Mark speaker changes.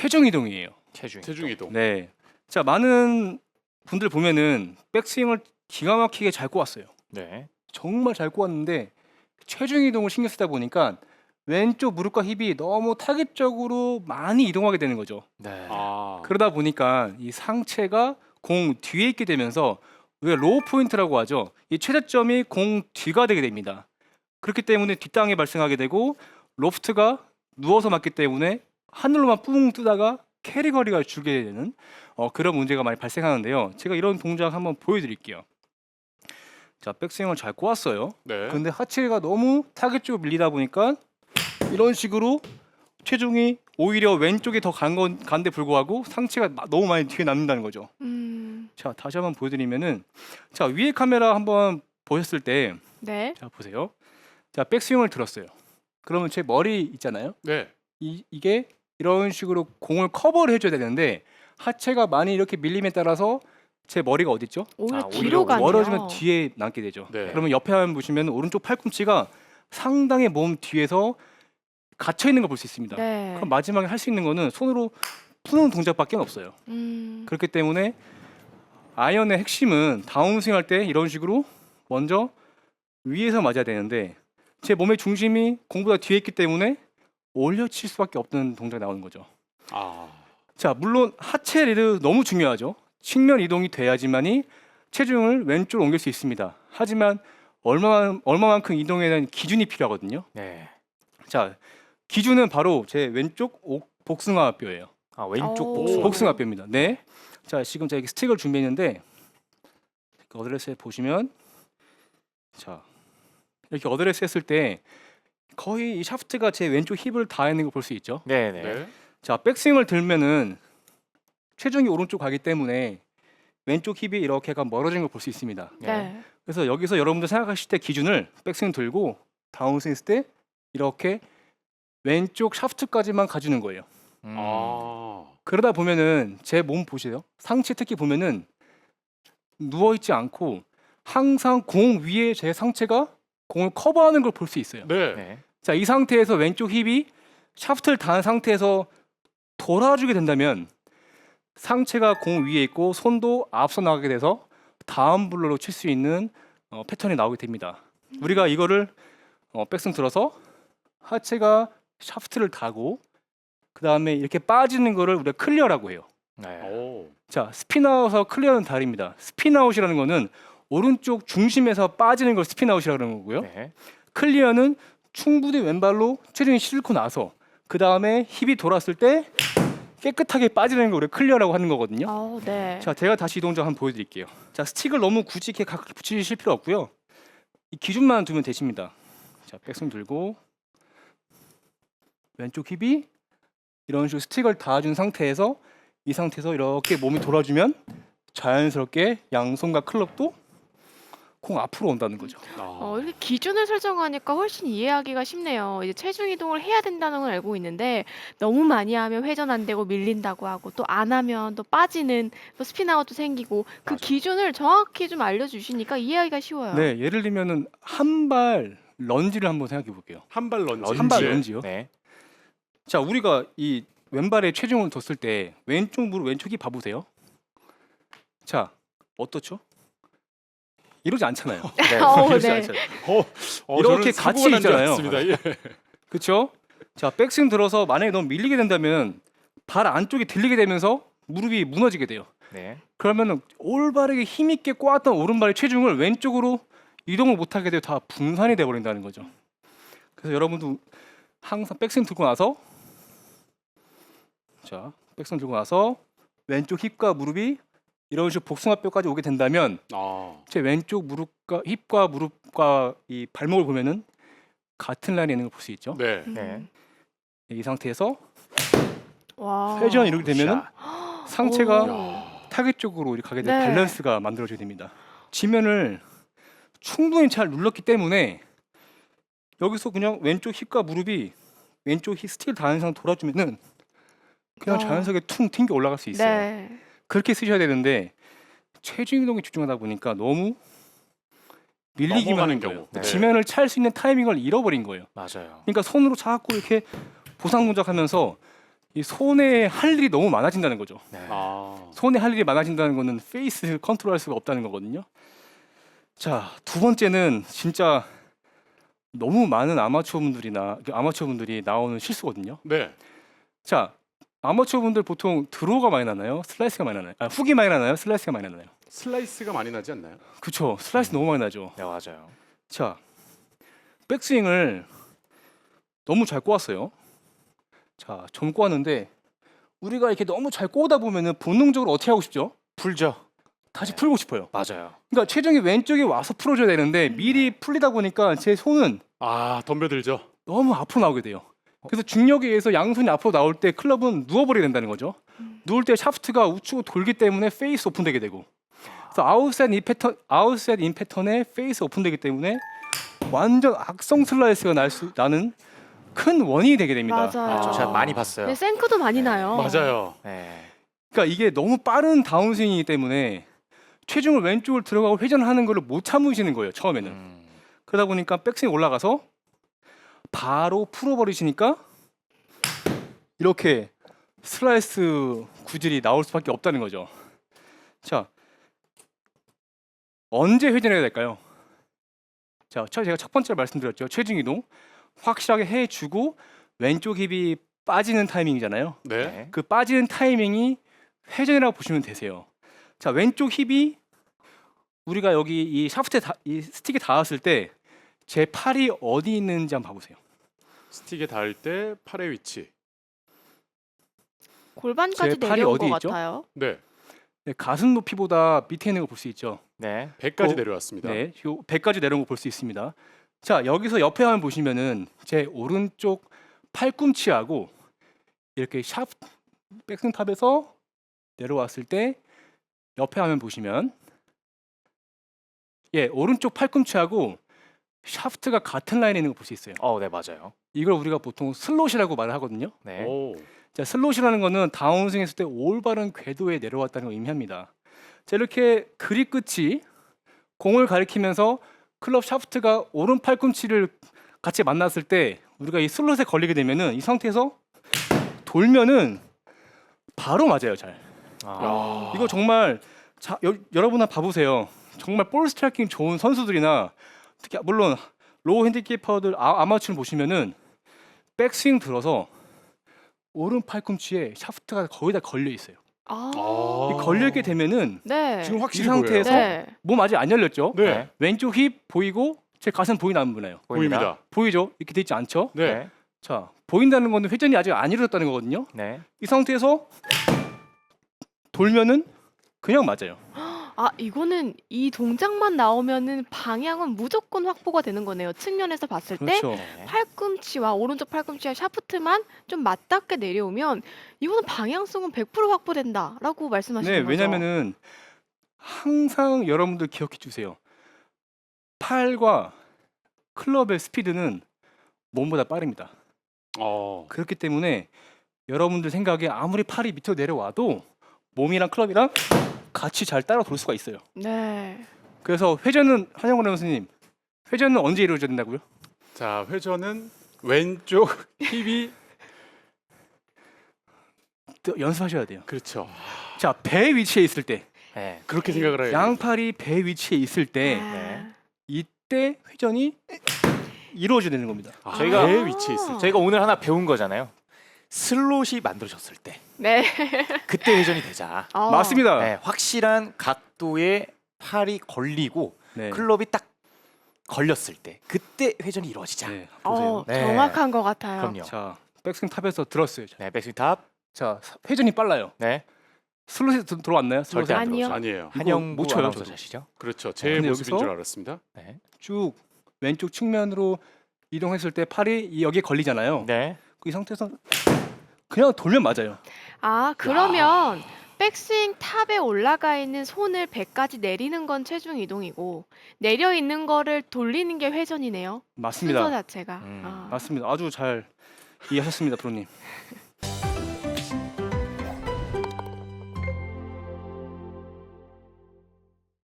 Speaker 1: 체중 이동이에요.
Speaker 2: 체중.
Speaker 3: 체중 이동.
Speaker 1: 네. 자, 많은 분들 보면은 백스윙을 기가 막히게 잘 꼬았어요.
Speaker 2: 네.
Speaker 1: 정말 잘 꼬았는데 체중 이동을 신경 쓰다 보니까 왼쪽 무릎과 힙이 너무 타겟적으로 많이 이동하게 되는 거죠.
Speaker 2: 네.
Speaker 3: 아.
Speaker 1: 그러다 보니까 이 상체가 공 뒤에 있게 되면서 왜 로우 포인트라고 하죠. 이 최대점이 공 뒤가 되게 됩니다. 그렇기 때문에 뒷땅에 발생하게 되고 로프트가 누워서 맞기 때문에 하늘로만 뿡 뜨다가 캐리 거리가 줄게 되는 어, 그런 문제가 많이 발생하는데요. 제가 이런 동작 한번 보여드릴게요. 자, 백스윙을 잘 꼬았어요.
Speaker 3: 네.
Speaker 1: 근데 하체가 너무 타겟 쪽으로 밀리다 보니까 이런 식으로 체중이 오히려 왼쪽에 더 간 건 간데 불구하고 상체가 마- 너무 많이 뒤에 남는다는 거죠.
Speaker 4: 음,
Speaker 1: 자 다시 한번 보여드리면은 자 위에 카메라 한번 보셨을 때자
Speaker 4: 네.
Speaker 1: 보세요. 자 백스윙을 들었어요. 그러면 제 머리 있잖아요.
Speaker 3: 네.
Speaker 1: 이 이게 이런 식으로 공을 커버를 해줘야 되는데 하체가 많이 이렇게 밀림에 따라서 제 머리가 어디 있죠?
Speaker 4: 오히려
Speaker 2: 아, 오히려
Speaker 4: 뒤로 가네요.
Speaker 1: 멀어지면 뒤에 남게 되죠.
Speaker 3: 네.
Speaker 1: 그러면 옆에 한번 보시면 오른쪽 팔꿈치가 상당히 몸 뒤에서 갇혀 있는 걸 볼 수 있습니다.
Speaker 4: 네.
Speaker 1: 그럼 마지막에 할 수 있는 거는 손으로 푸는 동작밖에 없어요.
Speaker 4: 음,
Speaker 1: 그렇기 때문에 아이언의 핵심은 다운스윙 할 때 이런 식으로 먼저 위에서 맞아야 되는데 제 몸의 중심이 공보다 뒤에 있기 때문에 올려칠 수밖에 없는 동작이 나오는 거죠.
Speaker 3: 아.
Speaker 1: 자, 물론 하체 리드 너무 중요하죠. 측면 이동이 돼야지만이 체중을 왼쪽으로 옮길 수 있습니다. 하지만 얼마 얼마만큼 이동에 대한 기준이 필요하거든요.
Speaker 2: 네.
Speaker 1: 자, 기준은 바로 제 왼쪽 옥- 복숭아뼈예요.
Speaker 2: 아 왼쪽
Speaker 4: 오.
Speaker 2: 복숭아.
Speaker 1: 복숭아뼈입니다. 네. 자, 지금 제가 이렇게 스틱을 준비했는데 그 어드레스에 보시면 자 이렇게 어드레스 했을 때 거의 이 샤프트가 제 왼쪽 힙을 닿는 걸 볼 수 있죠.
Speaker 2: 네네.
Speaker 3: 네.
Speaker 1: 자, 백스윙을 들면은 체중이 오른쪽 가기 때문에 왼쪽 힙이 이렇게 약간 멀어진 걸 볼 수 있습니다.
Speaker 4: 네.
Speaker 1: 그래서 여기서 여러분들 생각하실 때 기준을 백스윙 들고 다운스윙 했을 때 이렇게 왼쪽 샤프트까지만 가주는 거예요.
Speaker 2: 음.
Speaker 3: 아.
Speaker 1: 그러다 보면은 제 몸 보세요. 상체 특히 보면은 누워 있지 않고 항상 공 위에 제 상체가 공을 커버하는 걸 볼 수 있어요.
Speaker 3: 네.
Speaker 2: 네.
Speaker 1: 자, 이 상태에서 왼쪽 힙이 샤프트를 닿은 상태에서 돌아주게 된다면 상체가 공 위에 있고 손도 앞서 나가게 돼서 다음 블로로 칠 수 있는 어, 패턴이 나오게 됩니다. 우리가 이거를 어, 백스윙 들어서 하체가 샤프트를 닿고 그 다음에 이렇게 빠지는 거를 우리가 클리어라고 해요.
Speaker 2: 네.
Speaker 3: 오.
Speaker 1: 자, 스피나웃과 클리어는 다릅니다. 스피나웃이라는 거는 오른쪽 중심에서 빠지는 걸 스피나웃이라는 거고요.
Speaker 2: 네.
Speaker 1: 클리어는 충분히 왼발로 체중이 싣고 나서 그 다음에 힙이 돌았을 때 깨끗하게 빠지는 걸 우리가 클리어라고 하는 거거든요.
Speaker 4: 어, 네.
Speaker 1: 자, 제가 다시 이 동작 한번 보여드릴게요. 자, 스틱을 너무 굳이 이렇게 각 붙이실 필요 없고요. 이 기준만 두면 되십니다. 자, 백스윙 들고 왼쪽 힙이 이런 식으로 스틱을 닿아준 상태에서 이 상태에서 이렇게 몸이 돌아주면 자연스럽게 양손과 클럽도 공 앞으로 온다는 거죠.
Speaker 3: 아.
Speaker 4: 어, 이렇게 기준을 설정하니까 훨씬 이해하기가 쉽네요. 이제 체중 이동을 해야 된다는 걸 알고 있는데 너무 많이 하면 회전 안 되고 밀린다고 하고 또 안 하면 또 빠지는 또 스피나웃도 생기고 그
Speaker 2: 맞아.
Speaker 4: 기준을 정확히 좀 알려주시니까 이해하기가 쉬워요.
Speaker 1: 네, 예를 들면은 한 발 런지를 한번 생각해 볼게요.
Speaker 3: 한발 런지.
Speaker 1: 한발 런지요.
Speaker 2: 네.
Speaker 1: 자, 우리가 이 왼발에 체중을 뒀을 때 왼쪽 무릎 왼쪽이 봐 보세요. 자, 어떻죠? 이러지 않잖아요.
Speaker 2: 네.
Speaker 4: 어,
Speaker 1: 이러지
Speaker 4: 네.
Speaker 1: 않잖아요.
Speaker 3: 어, 어,
Speaker 1: 이렇게
Speaker 3: 저는
Speaker 1: 같이
Speaker 3: 사고가 난줄
Speaker 1: 있잖아요.
Speaker 3: 알았습니다. 예.
Speaker 1: 그렇죠? 자, 백스윙 들어서 만약에 너무 밀리게 된다면 발 안쪽이 들리게 되면서 무릎이 무너지게 돼요.
Speaker 2: 네.
Speaker 1: 그러면 올바르게 힘 있게 꼬았던 오른발의 체중을 왼쪽으로 이동을 못하게 되어 다 분산이 돼 버린다는 거죠. 그래서 여러분도 항상 백스윙 들고 나서 자 백스윙 들고 나서 왼쪽 힙과 무릎이 이런 식으로 복숭아뼈까지 오게 된다면
Speaker 3: 아.
Speaker 1: 제 왼쪽 무릎과 힙과 무릎과 이 발목을 보면은 같은 라인에 있는 걸 볼 수 있죠.
Speaker 3: 네.
Speaker 4: 음.
Speaker 2: 네.
Speaker 1: 이 상태에서
Speaker 4: 와.
Speaker 1: 회전 이렇게 되면은
Speaker 2: 샷.
Speaker 1: 상체가
Speaker 4: 오.
Speaker 1: 타겟 쪽으로 이렇게 가게 된
Speaker 4: 네.
Speaker 1: 밸런스가 만들어져야 됩니다. 지면을 충분히 잘 눌렀기 때문에 여기서 그냥 왼쪽 힙과 무릎이 왼쪽 힙 스틸 닿는 상태 돌아주면은 그냥
Speaker 4: 어.
Speaker 1: 자연스럽게 퉁 튕겨 올라갈 수 있어요.
Speaker 4: 네.
Speaker 1: 그렇게 쓰셔야 되는데 체중 이동에 집중하다 보니까 너무 밀리기만
Speaker 3: 넘어가는
Speaker 1: 하는 거예요.
Speaker 3: 경우.
Speaker 2: 네.
Speaker 1: 지면을 찰 수 있는 타이밍을 잃어버린 거예요.
Speaker 2: 맞아요.
Speaker 1: 그러니까 손으로 자꾸 이렇게 보상 동작하면서 이 손에 할 일이 너무 많아진다는 거죠.
Speaker 2: 네.
Speaker 3: 아.
Speaker 1: 손에 할 일이 많아진다는 거는 페이스 컨트롤할 수가 없다는 거거든요. 자, 두 번째는 진짜 너무 많은 아마추어 분들이나 아마추어 분들이 나오는 실수거든요.
Speaker 3: 네.
Speaker 1: 자, 아마추어 분들 보통 드로우가 많이 나나요? 슬라이스가 많이 나나요? 아, 훅이 많이 나나요? 슬라이스가 많이 나나요?
Speaker 3: 슬라이스가 많이 나지 않나요?
Speaker 1: 그쵸. 슬라이스 너무 많이 나죠.
Speaker 2: 네, 맞아요.
Speaker 1: 자, 백스윙을 너무 잘 꼬았어요. 자, 좀 꼬았는데 우리가 이렇게 너무 잘 꼬다 보면은 본능적으로 어떻게 하고 싶죠?
Speaker 2: 풀죠.
Speaker 1: 다시
Speaker 2: 네.
Speaker 1: 풀고 싶어요.
Speaker 2: 맞아요.
Speaker 1: 그러니까 체중이 왼쪽에 와서 풀어줘야 되는데 미리 풀리다 보니까 제 손은
Speaker 3: 아, 덤벼들죠.
Speaker 1: 너무 앞으로 나오게 돼요. 그래서 중력에 의해서 양손이 앞으로 나올 때 클럽은 누워버리게 된다는 거죠. 누울 때 샤프트가 우측으로 돌기 때문에 페이스 오픈되게 되고 그래서 아웃셋 인 패턴 아웃셋 인 패턴에 페이스 오픈되기 때문에 완전 악성 슬라이스가 날 수, 나는 큰 원인이 되게 됩니다.
Speaker 4: 맞아요.
Speaker 3: 아.
Speaker 2: 저 제가 많이 봤어요.
Speaker 4: 네, 생크도 많이 나요.
Speaker 3: 맞아요.
Speaker 2: 네.
Speaker 1: 그러니까 이게 너무 빠른 다운스윙이기 때문에 체중을 왼쪽으로 들어가고 회전하는 걸 못 참으시는 거예요 처음에는.
Speaker 2: 음.
Speaker 1: 그러다 보니까 백스윙 올라가서 바로 풀어버리시니까 이렇게 슬라이스 구질이 나올 수밖에 없다는 거죠. 자, 언제 회전해야 될까요? 자, 첫- 제가 첫 번째 말씀드렸죠. 체중 이동 확실하게 해주고 왼쪽 힙이 빠지는 타이밍이잖아요.
Speaker 3: 네.
Speaker 2: 네.
Speaker 1: 그 빠지는 타이밍이 회전이라고 보시면 되세요. 자 왼쪽 힙이 우리가 여기 이 샤프트에 다, 이 스틱에 닿았을 때 제 팔이 어디 있는지 한번 봐보세요.
Speaker 3: 스틱에 닿을 때 팔의 위치.
Speaker 4: 골반까지
Speaker 1: 제 팔이
Speaker 4: 내려온
Speaker 1: 어디
Speaker 4: 것
Speaker 1: 있죠?
Speaker 4: 같아요.
Speaker 3: 네.
Speaker 1: 네, 가슴 높이보다 밑에 있는 거 볼 수 있죠.
Speaker 2: 네.
Speaker 3: 배까지
Speaker 1: 어,
Speaker 3: 내려왔습니다.
Speaker 1: 네, 요 배까지 내려온 거 볼 수 있습니다. 자 여기서 옆에 화면 보시면은 제 오른쪽 팔꿈치하고 이렇게 샵 백스탑에서 내려왔을 때 옆에 화면 보시면 예 오른쪽 팔꿈치하고 샤프트가 같은 라인에 있는 거볼수 있어요.
Speaker 2: 어, 네, 맞아요.
Speaker 1: 이걸 우리가 보통 슬롯이라고 말을 하거든요.
Speaker 2: 네.
Speaker 3: 오.
Speaker 1: 자, 슬롯이라는 거는 다운스윙 했을 때 올바른 궤도에 내려왔다는 걸 의미합니다. 자, 이렇게 그립 끝이 공을 가리키면서 클럽 샤프트가 오른 팔꿈치를 같이 만났을 때 우리가 이 슬롯에 걸리게 되면은 이 상태에서 돌면은 바로 맞아요, 잘.
Speaker 2: 아.
Speaker 1: 이거 정말 자, 여, 여러분 한번 봐보세요. 정말 볼 스트라이킹 좋은 선수들이나 특히 물론 로우 핸디캐퍼들 아, 아마추어 보시면은 백스윙 들어서 오른 팔꿈치에 샤프트가 거의 다 걸려 있어요.
Speaker 4: 아,
Speaker 3: 아.
Speaker 1: 이 걸려 있게 되면은
Speaker 4: 네.
Speaker 3: 지금 확실히
Speaker 1: 이 상태에서.
Speaker 4: 네.
Speaker 1: 몸 아직 안 열렸죠?
Speaker 3: 네.
Speaker 2: 네.
Speaker 1: 왼쪽 힙 보이고 제 가슴 보이나 안 보나요?
Speaker 3: 보입니다.
Speaker 1: 보이죠? 이렇게 돼 있지 않죠?
Speaker 3: 네.
Speaker 2: 네.
Speaker 1: 자 보인다는 거는 회전이 아직 안 이루어졌다는 거거든요.
Speaker 2: 네.
Speaker 1: 이 상태에서 돌면은 그냥 맞아요.
Speaker 4: 아, 이거는 이 동작만 나오면은 방향은 무조건 확보가 되는 거네요. 측면에서 봤을 때
Speaker 1: 그렇죠.
Speaker 2: 네.
Speaker 4: 팔꿈치와 오른쪽 팔꿈치와 샤프트만 좀 맞닿게 내려오면 이거는 방향성은 100% 확보된다라고 말씀하시는
Speaker 1: 네,
Speaker 4: 거죠.
Speaker 1: 왜냐면은 항상 여러분들 기억해 주세요. 팔과 클럽의 스피드는 몸보다 빠릅니다.
Speaker 3: 어.
Speaker 1: 그렇기 때문에 여러분들 생각에 아무리 팔이 밑으로 내려와도 몸이랑 클럽이랑 같이 잘 따라 돌 수가 있어요.
Speaker 4: 네.
Speaker 1: 그래서 회전은 한영원 선생님 회전은 언제 이루어져야 된다고요?
Speaker 3: 자, 회전은 왼쪽 힙이
Speaker 1: 또 연습하셔야 돼요.
Speaker 3: 그렇죠.
Speaker 1: 자, 배 위치에 있을 때,
Speaker 2: 네.
Speaker 3: 그렇게 생각을 해요.
Speaker 1: 양팔이 배 위치에 있을 때
Speaker 4: 아,
Speaker 2: 네.
Speaker 1: 이때 회전이 이루어져야 되는 겁니다.
Speaker 3: 아,
Speaker 2: 저희가-
Speaker 3: 배 위치에 있을 때.
Speaker 2: 저희가 오늘 하나 배운 거잖아요. 슬롯이 만들어졌을 때
Speaker 4: 네.
Speaker 2: 그때 회전이 되자.
Speaker 4: 어.
Speaker 1: 맞습니다.
Speaker 2: 네, 확실한 각도에 팔이 걸리고
Speaker 1: 네.
Speaker 2: 클럽이 딱 걸렸을 때 그때 회전이 이루어지자.
Speaker 1: 네, 보세요.
Speaker 4: 어,
Speaker 2: 네.
Speaker 4: 정확한 것 같아요.
Speaker 2: 그럼요.
Speaker 1: 자, 백스윙 탑에서 들었어요. 자,
Speaker 2: 네, 백스윙 탑.
Speaker 1: 자, 회전이 빨라요.
Speaker 2: 네.
Speaker 1: 슬롯에 들- 들어왔나요? 슬롯에?
Speaker 2: 절대 안
Speaker 4: 아니요.
Speaker 2: 들어오죠.
Speaker 3: 아니에요.
Speaker 2: 한영구
Speaker 1: 못 쳐요,
Speaker 2: 아나운서
Speaker 1: 저도.
Speaker 2: 자시죠?
Speaker 3: 그렇죠. 제
Speaker 1: 근데
Speaker 3: 모습인
Speaker 1: 여기서-
Speaker 3: 줄 알았습니다.
Speaker 2: 네.
Speaker 1: 쭉 왼쪽 측면으로 이동했을 때 팔이 이- 여기에 걸리잖아요.
Speaker 2: 네.
Speaker 1: 이 상태에서 그냥 돌면 맞아요.
Speaker 4: 아, 그러면 백스윙 탑에 올라가 있는 손을 배까지 내리는 건 체중 이동이고 내려 있는 거를 돌리는 게 회전이네요.
Speaker 1: 맞습니다.
Speaker 4: 순서 자체가.
Speaker 2: 음.
Speaker 4: 아.
Speaker 1: 맞습니다. 아주 잘 이해하셨습니다, 프로님.